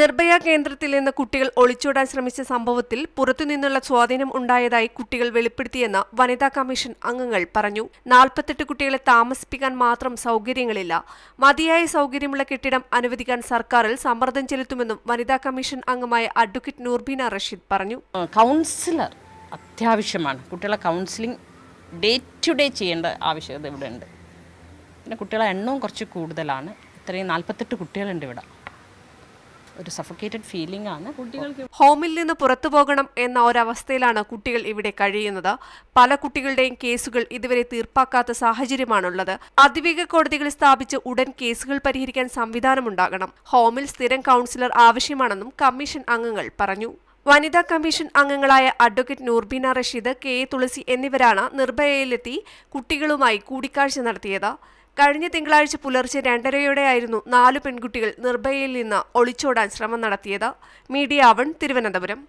നിർഭയ കേന്ദ്രത്തിൽ നിന്ന് കുട്ടികൾ ഒളിച്ചോടാൻ ശ്രമിച്ച സംഭവത്തിൽ പുറത്തുനിന്നുള്ള സ്വാധീനം ഉണ്ടായതായി കുട്ടികൾ വെളിപ്പെടുത്തിയെന്ന് വനിതാ കമ്മീഷൻ അംഗങ്ങൾ പറഞ്ഞു. നാൽപ്പത്തെട്ട് കുട്ടികളെ താമസിപ്പിക്കാൻ മാത്രം സൗകര്യങ്ങളില്ല. മതിയായ സൗകര്യമുള്ള കെട്ടിടം അനുവദിക്കാൻ സർക്കാരിൽ സമ്മർദ്ദം ചെലുത്തുമെന്നും വനിതാ കമ്മീഷൻ അംഗമായ അഡ്വക്കേറ്റ് നൂർബീന റഷീദ് പറഞ്ഞു. കൗൺസിലർ അത്യാവശ്യമാണ്. കുട്ടികളെ കൗൺസിലിംഗ് ഡേ ടു ഡേ ചെയ്യേണ്ട ആവശ്യകത ഇവിടെ ഉണ്ട് പിന്നെ കുട്ടികളെ എണ്ണവും കുറച്ച് കൂടുതലാണ്. ഇത്രയും നാൽപ്പത്തെട്ട് കുട്ടികളുണ്ട് ഇവിടെ. ഒരു സഫോക്കേറ്റഡ് ഫീലിംഗ് ആണ്. കുട്ടികൾക്ക് ഹോമിൽ നിന്ന് പുറത്തു പോകണം എന്ന ഒരവസ്ഥയിലാണ് കുട്ടികൾ ഇവിടെ കഴിയുന്നത്. പല കുട്ടികളുടെയും കേസുകൾ ഇതുവരെ തീർപ്പാക്കാത്ത സാഹചര്യമാണുള്ളത്. അതിവേഗ കോടതികൾ സ്ഥാപിച്ച് ഉടൻ കേസുകൾ പരിഹരിക്കാൻ സംവിധാനമുണ്ടാകണം. ഹോമിൽ സ്ഥിരം കൗൺസിലർ ആവശ്യമാണെന്നും കമ്മീഷൻ അംഗങ്ങൾ പറഞ്ഞു. വനിതാ കമ്മീഷൻ അംഗങ്ങളായ advocate Noorbeena Rasheed K A Thulasi എന്നിവരാണ് നിർഭയയിലെത്തി കുട്ടികളുമായി കൂടിക്കാഴ്ച നടത്തിയത്. കഴിഞ്ഞ തിങ്കളാഴ്ച പുലർച്ചെ രണ്ടരയോടെയായിരുന്നു നാലു പെൺകുട്ടികൾ നിർഭയയിൽ നിന്ന് ഒളിച്ചോടാൻ ശ്രമം നടത്തിയത്. മീഡിയ അവൺ തിരുവനന്തപുരം.